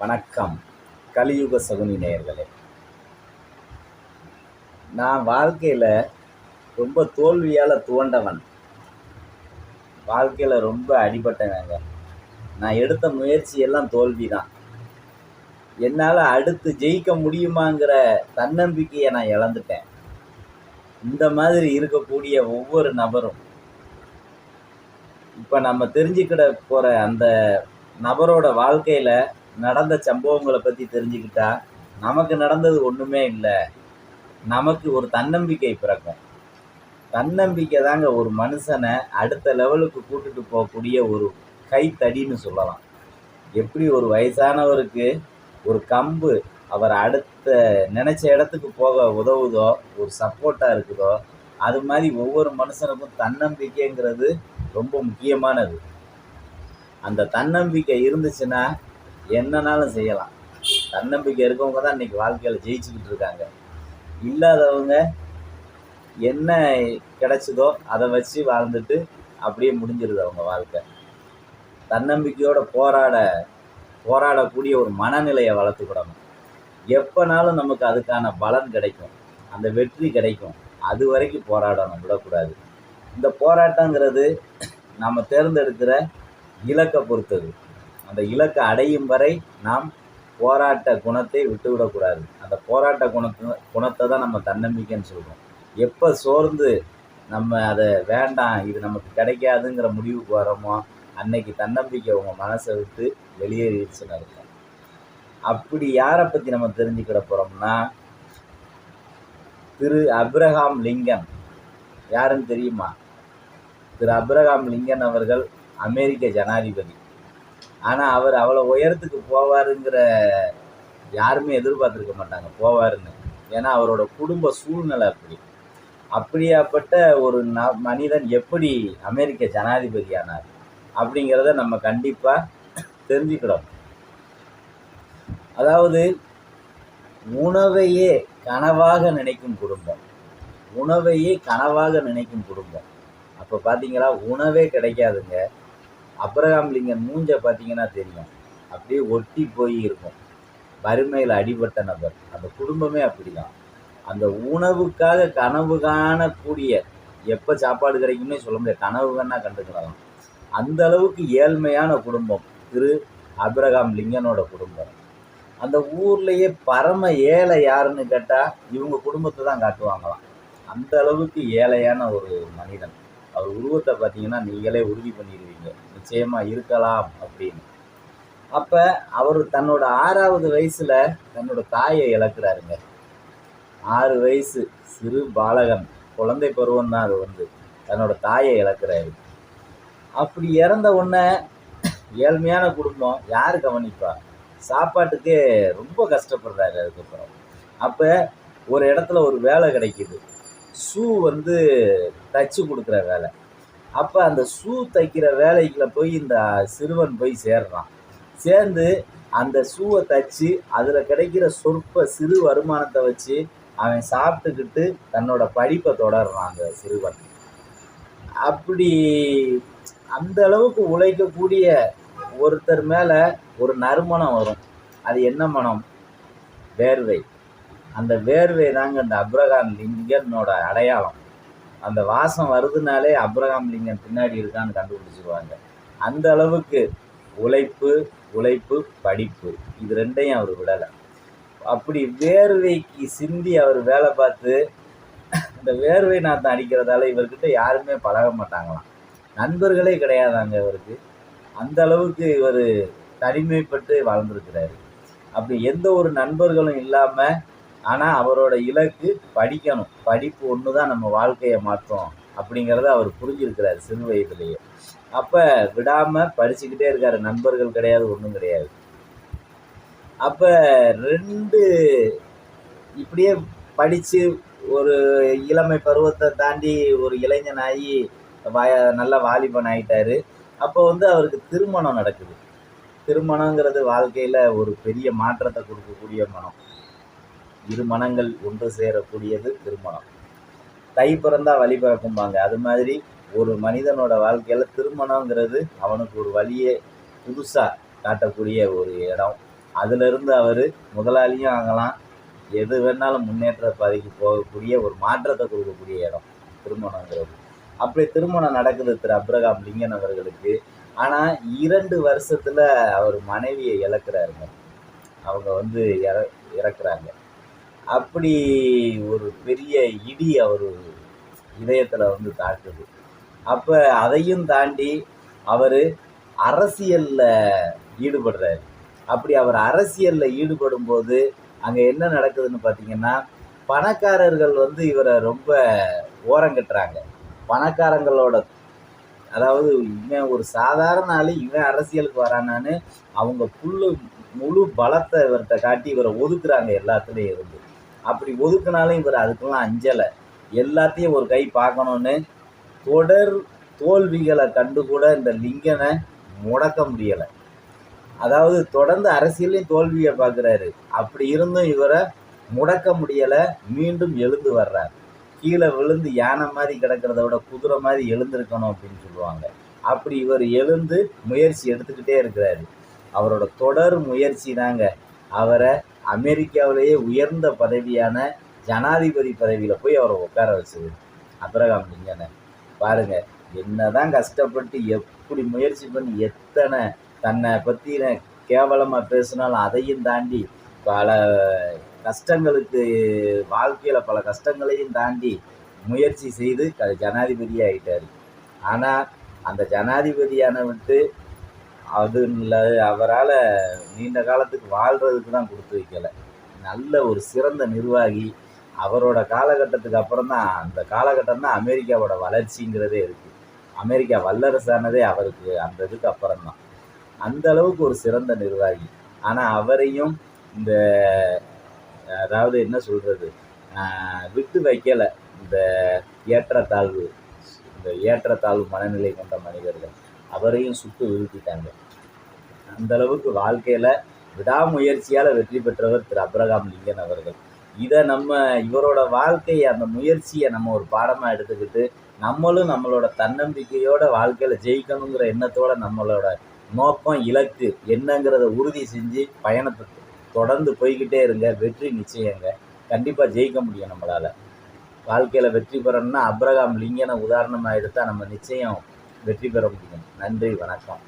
வணக்கம். கலியுக சகுனி நேயர்களே. நான் வாழ்க்கையில் ரொம்ப தோல்வியால் துவண்டவன். வாழ்க்கையில் ரொம்ப அடிபட்டவங்க. நான் எடுத்த முயற்சி எல்லாம் தோல்வி தான் என்னால் அடுத்து ஜெயிக்க முடியுமாங்கிற தன்னம்பிக்கையை நான் இழந்துட்டேன். இந்த மாதிரி இருக்கக்கூடிய ஒவ்வொரு நபரும். இப்போ நம்ம தெரிஞ்சுக்கிட போகிற அந்த நபரோட வாழ்க்கையில் நடந்த சம்பவங்களை பற்றி தெரிஞ்சுக்கிட்டா நமக்கு நடந்தது ஒன்றுமே இல்லை. நமக்கு ஒரு தன்னம்பிக்கை பிறக்கும். தன்னம்பிக்கை தாங்க ஒரு மனுஷனை அடுத்த லெவலுக்கு கூட்டுட்டு போகக்கூடிய ஒரு கைத்தடின்னு சொல்லலாம். எப்படி ஒரு வயசானவருக்கு ஒரு கம்பு அவர் அடுத்த நினச்ச இடத்துக்கு போக உதவுதோ ஒரு சப்போர்ட்டாக இருக்குதோ அது மாதிரி ஒவ்வொரு மனுஷனுக்கும் தன்னம்பிக்கைங்கிறது ரொம்ப முக்கியமானது. அந்த தன்னம்பிக்கை இருந்துச்சுன்னா என்னன்னாலும் செய்யலாம். தன்னம்பிக்கை இருக்கவங்க தான் இன்றைக்கி வாழ்க்கையில் ஜெயிச்சுக்கிட்டு இருக்காங்க. இல்லாதவங்க என்ன கிடைச்சதோ அதை வச்சு வாழ்ந்துட்டு அப்படியே முடிஞ்சிருது அவங்க வாழ்க்கை. தன்னம்பிக்கையோட போராட போராடக்கூடிய ஒரு மனநிலையை வளர்த்துக்கிடணும். எப்போனாலும் நமக்கு அதுக்கான பலன் கிடைக்கும். அந்த வெற்றி கிடைக்கும். அது வரைக்கும் போராடணும் விடக்கூடாது. இந்த போராட்டங்கிறது நம்ம தேர்ந்தெடுக்கிற இலக்கை பொறுத்தது. அந்த இலக்கை அடையும் வரை நாம் போராட்ட குணத்தை விட்டுவிடக்கூடாது அந்த போராட்ட குணத்தை குணத்தை தான் நம்ம தன்னம்பிக்கைன்னு சொல்கிறோம் எப்போ சோர்ந்து நம்ம அதை வேண்டாம் இது நமக்கு கிடைக்காதுங்கிற முடிவுக்கு வரோமோ அன்னைக்கு தன்னம்பிக்கை உங்கள் மனசை விட்டு வெளியேறிடுச்சுன்னு இருக்கும் அப்படி யாரை பற்றி நம்ம தெரிஞ்சுக்கிட போகிறோம்னா திரு அப்ரஹாம் லிங்கன். யாருன்னு தெரியுமா? திரு அப்ரஹாம் லிங்கன் அவர்கள் அமெரிக்க ஜனாதிபதி. ஆனால் அவர் அவ்வளோ உயரத்துக்கு போவாருங்கிற யாருமே எதிர்பார்த்துருக்க மாட்டாங்க போவாருன்னு. ஏன்னா அவரோட குடும்ப சூழ்நிலை அப்படி. அப்படியாப்பட்ட ஒரு ந மனிதன் எப்படி அமெரிக்க ஜனாதிபதி ஆனார் அப்படிங்கிறத நம்ம கண்டிப்பாக தெரிஞ்சுக்கிடணும் அதாவது உணவையே கனவாக நினைக்கும் குடும்பம். உணவையே கனவாக நினைக்கும் குடும்பம். அப்போ பார்த்தீங்களா உணவே கிடைக்காதுங்க. அப்ரஹாம் லிங்கன் மூஞ்ச பார்த்தீங்கன்னா தெரியும். அப்படியே ஒட்டி போய் இருக்கும். வறுமையில் அடிபட்ட நபர். அந்த குடும்பமே அப்படிதான். அந்த உணவுக்காக கனவு காணக்கூடிய எப்போ சாப்பாடு கிடைக்கும்னே சொல்ல முடியாது. கனவு வேணால் கண்டுக்கலாம். அந்த அளவுக்கு ஏழ்மையான குடும்பம் திரு அப்ரஹாம் லிங்கனோட குடும்பம். அந்த ஊர்லேயே பரம ஏழை யாருன்னு கேட்டால் இவங்க குடும்பத்தை தான் காட்டுவாங்களாம். அந்த அளவுக்கு ஏழையான ஒரு மனிதன். அவர் உருவத்தை பார்த்தீங்கன்னா நீங்களே உறுதி பண்ணிடுவீங்க. நிச்சயமாக இருக்கலாம் அப்படின்னு. அப்போ அவர் தன்னோட ஆறாவது வயசில் தன்னோட தாயை இழக்கிறாருங்க. ஆறு வயசு சிறு பாலகன் குழந்தை பருவம் தான் அது வந்து. தன்னோட தாயை இழக்கிறாரு. அப்படி இறந்த உடனே ஏழ்மையான குடும்பம் யார் கவனிப்பா? சாப்பாட்டுக்கே ரொம்ப கஷ்டப்படுறாரு அதுக்கப்புறம். அப்போ ஒரு இடத்துல ஒரு வேலை கிடைக்கிது. ஷூ வந்து தச்சு கொடுக்குற வேலை. அப்போ அந்த ஷூ தைக்கிற வேலைக்குள்ள போய் இந்த சிறுவன் போய் சேர்றான். சேர்ந்து அந்த ஷூவை தச்சு அதில் கிடைக்கிற சொற்ப சிறு வருமானத்தை வச்சு அவன் சாப்பிட்டுக்கிட்டு தன்னோட படிப்பை தொடர்றான் அந்த சிறுவன். அப்படி அந்த அளவுக்கு உழைக்கக்கூடிய ஒருத்தர் மேலே ஒரு நறுமணம் வரும். அது என்ன மனம்? வேர்வை. அந்த வேர்வை தாங்க அந்த அப்ரகாம் லிங்கனோட அடையாளம். அந்த வாசம் வருதுனாலே அப்ரகாம் லிங்கன் பின்னாடி இருக்கான்னு கண்டுபிடிச்சிருவாங்க. அந்த அளவுக்கு உழைப்பு உழைப்பு படிப்பு. இது ரெண்டையும் அவர் விடலை. அப்படி வேர்வைக்கு சிந்தி அவர் வேலை பார்த்து இந்த வேர்வை நாத்தம் அடிக்கிறதால இவர்கிட்ட யாருமே பழக மாட்டாங்களாம். நண்பர்களே கிடையாதாங்க இவருக்கு. அந்த அளவுக்கு இவர் தனிமைப்பட்டு வாழ்ந்திருக்கிறாரு அப்படி எந்த ஒரு நண்பர்களும் இல்லாமல் ஆனால் அவரோட இலக்கு படிக்கணும். படிப்பு ஒன்று தான் நம்ம வாழ்க்கையை மாற்றும் அப்படிங்கிறத அவர் புரிஞ்சிருக்கிறார் சிறு வயதுலேயே. அப்போ விடாமல் படிச்சுக்கிட்டே இருக்கார். நண்பர்கள் கிடையாது ஒன்றும் கிடையாது. அப்போ ரெண்டு இப்படியே படித்து ஒரு இளமை பருவத்தை தாண்டி ஒரு இளைஞனாகி வய நல்ல வாலிபன் ஆகிட்டார் அப்போ வந்து அவருக்கு திருமணம் நடக்குது. திருமணங்கிறது வாழ்க்கையில் ஒரு பெரிய மாற்றத்தை கொடுக்கக்கூடிய மனம். இரு மனங்கள் ஒன்று சேரக்கூடியது திருமணம். தை பிறந்தா வழி பிறக்கும்பாங்க. அது மாதிரி ஒரு மனிதனோட வாழ்க்கையில் திருமணங்கிறது அவனுக்கு ஒரு வழியை புதுசாக காட்டக்கூடிய ஒரு இடம். அதிலிருந்து அவர் முதலாளியும் ஆகலாம். எது வேணாலும் முன்னேற்ற பாதைக்கு போகக்கூடிய ஒரு மாற்றத்தை கொடுக்கக்கூடிய இடம் திருமணங்கிறது. அப்படி திருமணம் நடக்குது திரு அப்ரகாம் லிங்கன் அவர்களுக்கு. ஆனால் இரண்டு வருஷத்தில் அவர் மனைவியை இழக்கிறாருங்க. அவங்க வந்து இற இறக்குறாங்க. அப்படி ஒரு பெரிய இடி அவர் இதயத்தில் வந்து தாக்குது. அப்போ அதையும் தாண்டி அவர் அரசியலில் ஈடுபடுறாரு. அப்படி அவர் அரசியலில் ஈடுபடும் போது அங்கே என்ன நடக்குதுன்னு பார்த்தீங்கன்னா பணக்காரர்கள் வந்து இவரை ரொம்ப ஓரங்கட்டுறாங்க பணக்காரங்களோட அதாவது இவன் ஒரு சாதாரண ஆள் இவன் அரசியலுக்கு வரானான்னு அவங்க புல்லு முழு பலத்தை இவர்கிட்ட காட்டி இவரை ஒதுக்குறாங்க எல்லாத்துலேயும் இருந்து. அப்படி ஒதுக்குனாலும் இவர் அதுக்கெல்லாம் அஞ்சலை. எல்லாத்தையும் ஒரு கை பார்க்கணுன்னு தொடர் தோல்விகளை கண்டு கூட இந்த லிங்கனை முடக்க முடியலை. அதாவது தொடர்ந்து அரசியலையும் தோல்வியை பார்க்குறாரு. அப்படி இருந்தும் இவரை முடக்க முடியலை. மீண்டும் எழுந்து வர்றார். கீழே விழுந்து யானை மாதிரி கிடக்கிறத விட குதிரை மாதிரி எழுந்திருக்கணும் அப்படின்னு சொல்லுவாங்க. அப்படி இவர் எழுந்து முயற்சி எடுத்துக்கிட்டே இருக்கிறாரு. அவரோட தொடர் முயற்சி தாங்க அவரை அமெரிக்காவிலேயே உயர்ந்த பதவியான ஜனாதிபதி பதவியில் போய் அவரை உட்கார வச்சது. அப்ரகாம் லிங்கனை. பாருங்க என்னதான் கஷ்டப்பட்டு எப்படி முயற்சி பண்ணி எத்தனை தன்னை பற்றின கேவலமாக பேசினாலும் அதையும் தாண்டி பல கஷ்டங்களுக்கு வாழ்க்கையில் பல கஷ்டங்களையும் தாண்டி முயற்சி செய்து க ஜனாதிபதி ஆகிட்டார் ஆனால் அந்த ஜனாதிபதியான விட்டு அது இல்லை அவரால் நீண்ட காலத்துக்கு வாழ்கிறதுக்கு தான் கொடுத்து வைக்கலை. நல்ல ஒரு சிறந்த நிர்வாகி. அவரோட காலகட்டத்துக்கு அப்புறம் தான் அந்த காலகட்டம் தான் அமெரிக்காவோட வளர்ச்சிங்கிறதே இருக்குது அமெரிக்கா வல்லரசானதே அவருக்கு அந்த இதுக்கு அப்புறம்தான் அந்த அளவுக்கு ஒரு சிறந்த நிர்வாகி. ஆனால் அவரையும் இந்த அதாவது என்ன சொல்கிறது விட்டு வைக்கலை. இந்த ஏற்றத்தாழ்வு இந்த ஏற்றத்தாழ்வு மனநிலை கொண்ட மனிதர்கள். அவரையும் சுட்டு வீழ்த்திட்டாங்க. அந்த அளவுக்கு வாழ்க்கையில் விடாமுயற்சியால் வெற்றி பெற்றவர் திரு அப்ரகாம் லிங்கன் அவர்கள். இதை நம்ம இவரோட வாழ்க்கையை அந்த முயற்சியை நம்ம ஒரு பாடமாக எடுத்துக்கிட்டு நம்மளும் நம்மளோட தன்னம்பிக்கையோட வாழ்க்கையில் ஜெயிக்கணுங்கிற எண்ணத்தோட நம்மளோட நோக்கம் இலக்கு என்னங்கிறத உறுதி செஞ்சு பயணத்தை தொடர்ந்து போய்கிட்டே இருங்க. வெற்றி நிச்சயங்க. கண்டிப்பாக ஜெயிக்க முடியும் நம்மளால். வாழ்க்கையில் வெற்றி பெறணும்னா அப்ரகாம் லிங்கனை உதாரணமாக எடுத்தால் நம்ம நிச்சயம் வெற்றி பெற முடியும். நன்றி வணக்கம்.